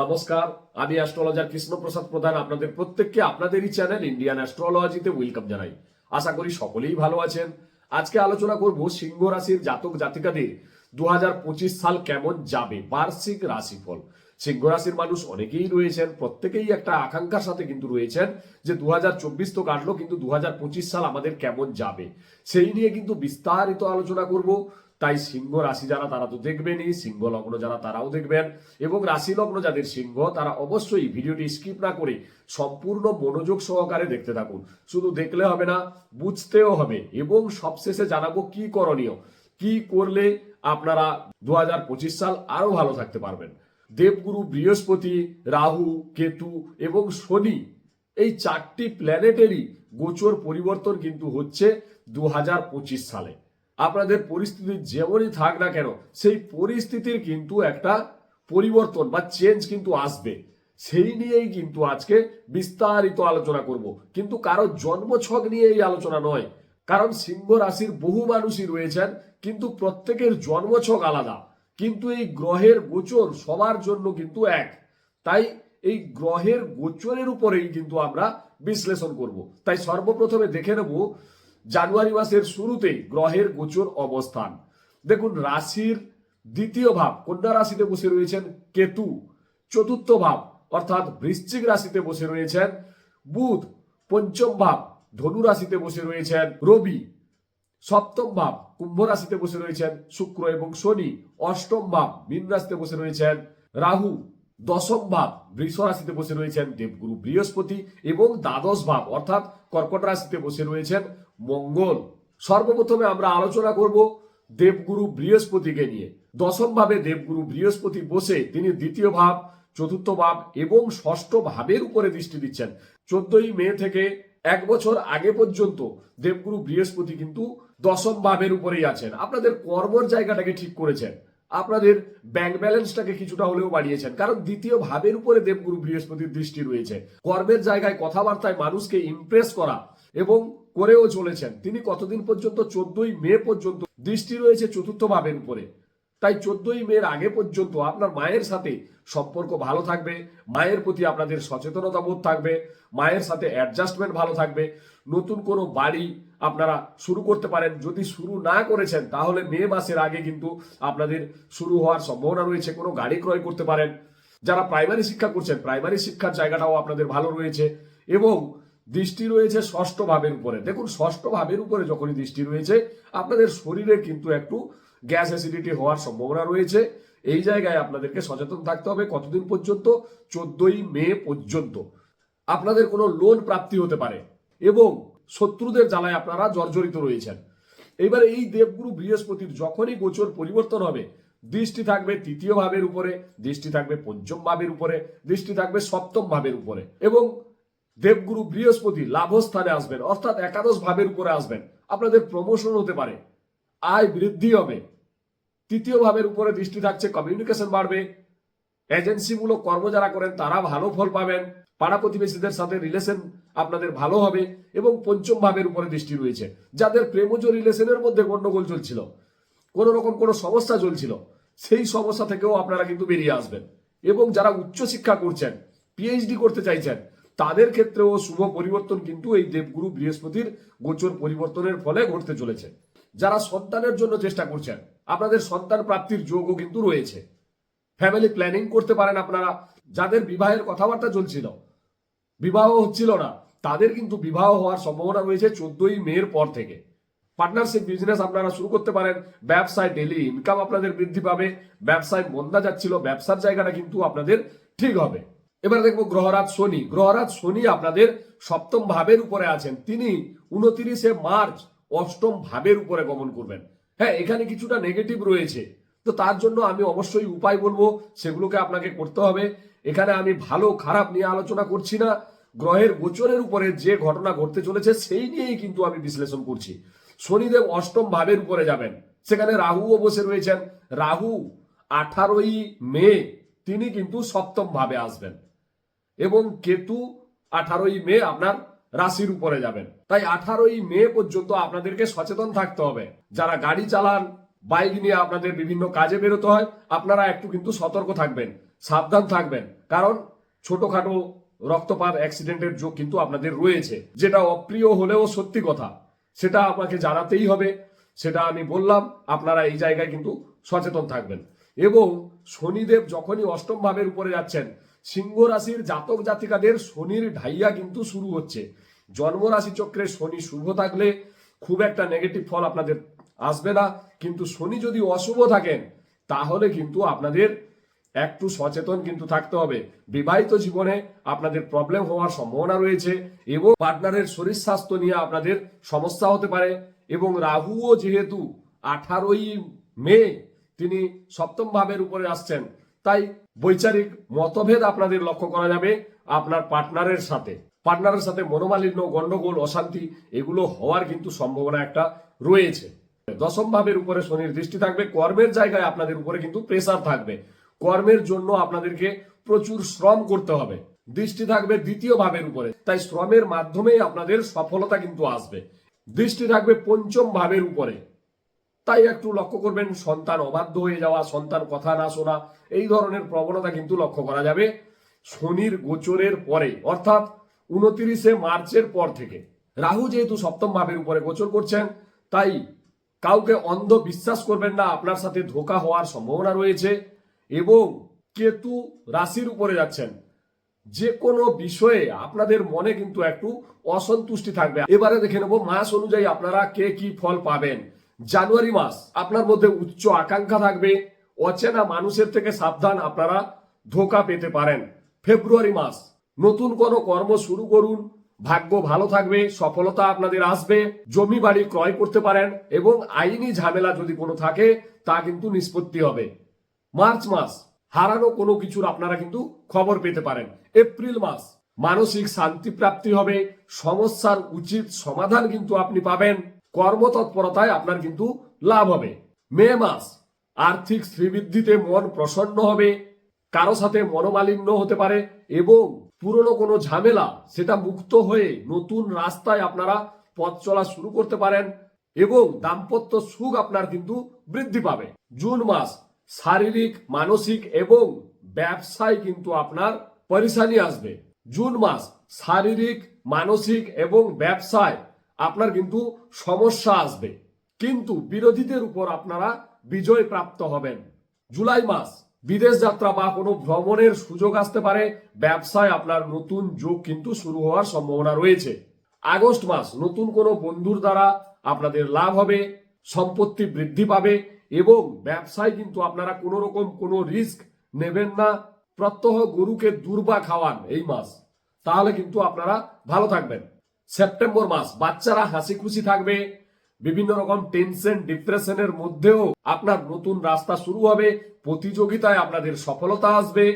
নমস্কার, আমি অ্যাস্ট্রোলজার কৃষ্ণপ্রসাদ প্রধান, আপনাদের প্রত্যেককে আপনাদেরই চ্যানেল ইন্ডিয়ান অ্যাস্ট্রোলজিতে ওয়েলকাম জানাই। আশা করি সকলেই ভালো আছেন। আজকে আলোচনা করব সিংহ রাশির জাতক জাতিকাদের দু হাজার পঁচিশ সাল কেমন যাবে, বার্ষিক রাশিফল। সিংহ রাশির মানুষ অনেকেই রয়েছেন, প্রত্যেকেই একটা আকাঙ্ক্ষার সাথে কিন্তু রয়েছেন যে দু হাজার চব্বিশ তো কাটলো, কিন্তু দু হাজার পঁচিশ সাল আমাদের কেমন যাবে। সেই নিয়ে কিন্তু বিস্তারিত আলোচনা করব। তাই সিংহ রাশি যারা, তারা তো দেখবেনই, সিংহ লগ্ন যারা, তারাও দেখবেন। এবং রাশি লগ্ন যাদের সিংহ, তারা অবশ্যই ভিডিওটি স্কিপ না করে সম্পূর্ণ মনোযোগ সহকারে দেখতে থাকুন। শুধু দেখলে হবে না, বুঝতেও হবে। এবং সবশেষে জানাব কি করণীয়, কি করলে আপনারা দু হাজার পঁচিশ সাল আরও ভালো থাকতে পারবেন। দেবগুরু, বৃহস্পতি, রাহু, কেতু এবং শনি, এই চারটি প্ল্যানেটেরই গোচর পরিবর্তন কিন্তু হচ্ছে দু হাজার পঁচিশ সালে। আপনাদের পরিস্থিতি যেমনই থাক না কেন, সেই পরিস্থিতির কিন্তু একটা পরিবর্তন বা চেঞ্জ কিন্তু আসবে। সেই নিয়েই কিন্তু আজকে বিস্তারিত আলোচনা করব। কিন্তু কারও জন্মছক নিয়ে এই আলোচনা নয়। কারণ সিংহ রাশির বহু মানুষই রয়েছেন, কিন্তু প্রত্যেকের জন্মছক আলাদা। কিন্তু এই গ্রহের গোচর সবার জন্য কিন্তু এক। তাই এই গ্রহের গোচরের উপরেই কিন্তু আমরা বিশ্লেষণ করব। তাই সর্বপ্রথমে দেখে নেব জানুয়ারি মাসের শুরুতেই গ্রহের গোচর অবস্থান। দেখুন, রাশির দ্বিতীয় ভাব কন্যা রাশিতে বসে রয়েছেন কেতু। চতুর্থ ভাব অর্থাৎ বৃশ্চিক রাশিতে বসে রয়েছেন বুধ। পঞ্চম ভাব ধনু রাশিতে বসে রয়েছেন রবি। সপ্তম ভাব কুম্ভ রাশিতে বসে রয়েছেন শুক্র এবং শনি। অষ্টম ভাব মীন রাশিতে বসে রয়েছেন রাহু। দশম ভাব বৃষ রাশিতে বসে রয়েছেন দেবগুরু বৃহস্পতি এবং দ্বাদশ ভাব অর্থাৎ কর্কট রাশিতে বসে রয়েছেন মঙ্গল। সর্বপ্রথমে আমরা আলোচনা করব দেবগুরু বৃহস্পতিকে নিয়ে। দশম ভাবে দেবগুরু বৃহস্পতি বসে তিনি দ্বিতীয় ভাব, চতুর্থ ভাব এবং ষষ্ঠ ভাবের উপরে দৃষ্টি দিচ্ছেন। চোদ্দই মে থেকে এক বছর আগে পর্যন্ত দেবগুরু বৃহস্পতি কিন্তু দশম ভাবের উপরেই আছেন। আপনাদের কর্মর জায়গাটাকে ঠিক করেছেন। আপনাদের ব্যাংক ব্যালেন্সটাকে কিছুটা হলেও বাড়িয়েছেন। কারণ দ্বিতীয় ভাবের উপরে দেবগুরু বৃহস্পতির দৃষ্টি রয়েছে। কর্মের জায়গায় কথাবার্তায় মানুষকে ইমপ্রেস করা এবং করেও চলেছেন। তিনি কতদিন পর্যন্ত? চোদ্দই মে পর্যন্ত দৃষ্টি রয়েছে চতুর্থ ভাবের উপরে। তাই চোদ্দই মের আগে পর্যন্ত আপনার মায়ের সাথে সম্পর্ক ভালো থাকবে, মায়ের প্রতি আপনাদের সচেতনতা বোধ থাকবে, মায়ের সাথে অ্যাডজাস্টমেন্ট ভালো থাকবে। নতুন কোনো বাড়ি আপনারা শুরু করতে পারেন। যদি শুরু না করেছেন, তাহলে মে মাসের আগে কিন্তু আপনাদের শুরু হওয়ার সম্ভাবনা রয়েছে। কোনো গাড়ি ক্রয় করতে পারেন। যারা প্রাইমারি শিক্ষা করছেন প্রাইমারি শিক্ষার জায়গাটাও আপনাদের ভালো রয়েছে। এবং দৃষ্টি রয়েছে ষষ্ঠ ভাবের উপরে। দেখুন, ষষ্ঠ ভাবের উপরে যখনই দৃষ্টি রয়েছে, আপনাদের শরীরে কিন্তু একটু গ্যাস অ্যাসিডিটি হওয়ার সম্ভাবনা রয়েছে। এই জায়গায় আপনাদেরকে সচেতন থাকতে হবে কতদিন পর্যন্ত? চোদ্দই মে পর্যন্ত। আপনাদের কোনো লোন প্রাপ্তি হতে পারে এবং শত্রুদের জ্বালায় আপনারা জর্জরিত রয়েছেন। এবার এই দেবগুরু বৃহস্পতির যখনই গোচর পরিবর্তন হবে, দৃষ্টি থাকবে তৃতীয় ভাবের উপরে, দৃষ্টি থাকবে পঞ্চম ভাবের উপরে, দৃষ্টি থাকবে সপ্তম ভাবের উপরে এবং দেবগুরু বৃহস্পতি লাভস্থানে আসবেন, অর্থাৎ একাদশ ভাবের উপরে আসবেন। আপনাদের প্রমোশন হতে পারে, আয় বৃদ্ধি হবে। তৃতীয় ভাবের উপরে দৃষ্টি থাকছে কমিউনিকেশন বাড়বে। এজেন্সিমূলক কর্ম যারা করেন, তারা ভালো ফল পাবেন। পাড়া প্রতিবেশীদের সাথে রিলেশন আপনাদের ভালো হবে এবং পঞ্চম ভাবের উপরে দৃষ্টি রয়েছে। যাদের প্রেমজ রিলেশনের মধ্যে গন্ডগোল চলছিল, কোনো রকম কোনো সমস্যা চলছিল, সেই সমস্যা থেকেও আপনারা কিন্তু বেরিয়ে আসবেন। এবং যারা উচ্চশিক্ষা করছেন পিএইচডি করতে চাইছেন তাদের ক্ষেত্রেও শুভ পরিবর্তন কিন্তু এই দেবগুরু বৃহস্পতির গোচর পরিবর্তনের ফলে ঘটতে চলেছে। যারা সন্তানের জন্য চেষ্টা করছেন, আপনাদের সন্তান প্রাপ্তির যোগও কিন্তু রয়েছে। ফ্যামিলি প্ল্যানিং করতে পারেন আপনারা। যাদের বিবাহের কথাবার্তা চলছিল, বিবাহ হচ্ছিল না, তাদের কিন্তু বিবাহ হওয়ার সম্ভাবনা রয়েছে চোদ্দই মের পর থেকে। পার্টনারশিপ বিজনেস আপনারা শুরু করতে পারেন। ব্যবসায় ডেলি ইনকাম আপনাদের বৃদ্ধি পাবে। ব্যবসায় মন্দা যাচ্ছিল, ব্যবসার জায়গাটা কিন্তু আপনাদের ঠিক হবে। এবার দেখব গ্রহরাজ শনি গ্রহরাজ শনি আপনাদের সপ্তম ভাবের উপরে আছেন। তিনি উনত্রিশে মার্চ অষ্টম ভাবের উপরে গমন করবেন। হ্যাঁ এখানে কিছুটা নেগেটিভ রয়েছে। তো তার জন্য আমি অবশ্যই উপায় বলব, সেগুলোকে আপনাকে করতে হবে। এখানে আমি ভালো খারাপ নিয়ে আলোচনা করছি না। গ্রহের গোচরের উপরে যে ঘটনা ঘটতে চলেছে, সেই নিয়েই কিন্তু আমি বিশ্লেষণ করছি। শনিদেব অষ্টম ভাবের উপরে যাবেন। সেখানে রাহুও বসে রয়েছেন। রাহু আঠারোই মে, তিনি কিন্তু সপ্তম ভাবে আসবেন। এবং কেতু আঠারোই মে আপনার রাশির উপরে যাবেন। তাই আঠারোই মে পর্যন্ত আপনাদেরকে সচেতন থাকতে হবে। যারা গাড়ি চালান, বাইক নিয়ে আপনাদের বিভিন্ন কাজে বেরোতে হয়, আপনারা একটু কিন্তু সতর্ক থাকবেন, সাবধান থাকবেন। কারণ ছোটখাটো রক্তপাত, অ্যাক্সিডেন্টের যোগ কিন্তু আপনাদের রয়েছে। যেটা অপ্রিয় হলেও সত্যি কথা, সেটা আপনাকে জানাতেই হবে। সেটা আমি বললাম, আপনারা এই জায়গায় কিন্তু সচেতন থাকবেন। এবং শনিদেব যখনই অষ্টম ভাবের উপরে যাচ্ছেন সিংহ রাশির জাতক জাতিকাদের শনির ঢাইয়া কিন্তু শুরু হচ্ছে। জন্ম রাশি চক্রে শনি শুভ থাকলে খুব একটা নেগেটিভ ফল আপনাদের আসবে না। কিন্তু শনি যদি অশুভ থাকেন, তাহলে কিন্তু আপনাদের একটু সচেতন কিন্তু থাকতে হবে। বিবাহিত জীবনে আপনাদের প্রবলেম হওয়ার সম্ভাবনা রয়েছে এবং পার্টনারের শরীর স্বাস্থ্য নিয়ে আপনাদের সমস্যা হতে পারে এবং রাহুও যেহেতু আঠারোই মে, তিনি সপ্তম ভাবের উপরে আসছেন। তাই বৈচারিক মতভেদ আপনাদের লক্ষ্য করা যাবে আপনার পার্টনারের সাথে। পার্টনারের সাথে মনোমালিন্য গন্ডগোল অশান্তি, এগুলো হওয়ার কিন্তু সম্ভাবনা একটা রয়েছে। দশম ভাবের উপরে শনির দৃষ্টি থাকবে, কর্মের জায়গায় আপনাদের উপরে কিন্তু প্রেসার থাকবে। কর্মের জন্য আপনাদেরকে প্রচুর শ্রম করতে হবে। দৃষ্টি থাকবে দ্বিতীয় ভাবের উপরে, তাই শ্রমের মাধ্যমেই আপনাদের সফলতা কিন্তু আসবে। দৃষ্টি থাকবে পঞ্চম ভাবের উপরে। তাই একটু লক্ষ্য করবেন, সন্তান অবাধ্য হয়ে যাওয়া, সন্তান কথা না শোনা, এই ধরনের প্রবণতা কিন্তু লক্ষ্য করা যাবে শনির গোচরের পরে, অর্থাৎ উনত্রিশে মার্চের পর থেকে। রাহু যেহেতু সপ্তম ভাবের উপরে গোচর করছেন, তাই কাউকে অন্ধ বিশ্বাস করবেন না, আপনার সাথে ধোকা হওয়ার সম্ভাবনা রয়েছে এবং কেতু রাশির উপরে যাচ্ছেন। যে কোনো বিষয়ে আপনাদের মনে কিন্তু একটু অসন্তুষ্টি থাকবে। এবারে দেখে নেব, মাস অনুযায়ী আপনারা কে কি ফল পাবেন। জানুয়ারি মাস আপনার মধ্যে উচ্চ আকাঙ্ক্ষা থাকবে। অচেনা মানুষের থেকে সাবধান আপনারা ধোকা পেতে পারেন। ফেব্রুয়ারি মাস, নতুন কোনো কর্ম শুরু করুন। ভাগ্য ভালো থাকবে, সফলতা আপনাদের আসবে। জমি বাড়ি ক্রয় করতে পারেন এবং আইনি ঝামেলা যদি কোনো থাকে, তা কিন্তু নিষ্পত্তি হবে। মার্চ মাস, হারানো কোনো কিছুর আপনারা কিন্তু খবর পেতে পারেন। এপ্রিল মাস, মানসিক শান্তি প্রাপ্তি হবে। সমস্যার উচিত সমাধান কিন্তু আপনি পাবেন। কর্মতৎপরতায় আপনার কিন্তু লাভ হবে। মে মাস, আর্থিক শ্রীবৃদ্ধিতে মন প্রসন্ন হবে, কারও সাথে মনোমালিন্য হতে পারে এবং পুরনো কোনো ঝামেলা, সেটা মুক্ত হয়ে নতুন রাস্তায় আপনারা পথ চলা শুরু করতে পারেন এবং দাম্পত্য সুখ আপনার কিন্তু বৃদ্ধি পাবে। জুন মাস, শারীরিক, মানসিক এবং ব্যবসায় কিন্তু আপনার পরিশানি আসবে। জুন মাস, শারীরিক, মানসিক এবং ব্যবসায় আপনার কিন্তু সমস্যা আসবে। কিন্তু বিরোধীদের উপর আপনারা বিজয় প্রাপ্ত হবেন। জুলাই মাস, বিদেশ যাত্রা বা কোনো ভ্রমণের সুযোগ আসতে পারে, ব্যবসায় আপনার নতুন যোগ কিন্তু শুরু হওয়ার সম্ভাবনা রয়েছে। আগস্ট মাস, নতুন কোনো বন্ধুর দ্বারা আপনাদের লাভ হবে, সম্পত্তি বৃদ্ধি পাবে এবং ব্যবসায় কিন্তু আপনারা কোনো রকম কোনো রিস্ক নেবেন না। প্রত্যহ গরুকে দুর্বা খাওয়ান এই মাস। তাহলে কিন্তু আপনারা ভালো থাকবেন। সেপ্টেম্বর মাস, বাচ্চারা হাসি খুশি থাকবে। বিভিন্ন রকম টেনশন ডিপ্রেশনের মধ্যেও আপনার নতুন রাস্তা শুরু হবে। প্রতিযোগিতায় আপনাদের সফলতা আসবে,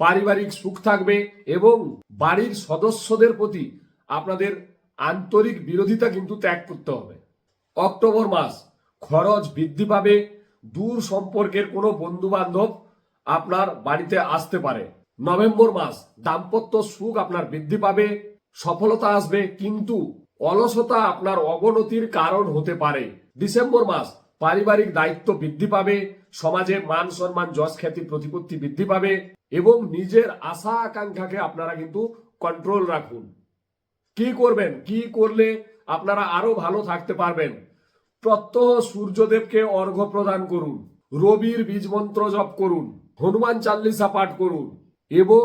পারিবারিক সুখ থাকবে এবং বাড়ির সদস্যদের প্রতি আপনাদের আন্তরিক বিরোধিতা কিন্তু ত্যাগ করতে হবে। অক্টোবর মাস, খরচ বৃদ্ধি পাবে, দূর সম্পর্কের কোনো বন্ধু বান্ধব আপনার বাড়িতে আসতে পারে। নভেম্বর মাস, দাম্পত্য সুখ আপনার বৃদ্ধি পাবে সফলতা আসবে, কিন্তু অলসতা আপনার অবনতির কারণ হতে পারে। ডিসেম্বর মাস পারিবারিক দায়িত্ব বৃদ্ধি পাবে, সমাজে মান সম্মান, যশ খ্যাতি, প্রতিপত্তি বৃদ্ধি পাবে এবং নিজের আশা আকাঙ্ক্ষাকে আপনারা কিন্তু কন্ট্রোল রাখুন। কি করবেন? কি করলে আপনারা আরও ভালো থাকতে পারবেন? প্রত্যহ সূর্যদেবকে অর্ঘ্য প্রদান করুন, রবির বীজ মন্ত্র জপ করুন, হনুমান চাল্লিশা পাঠ করুন এবং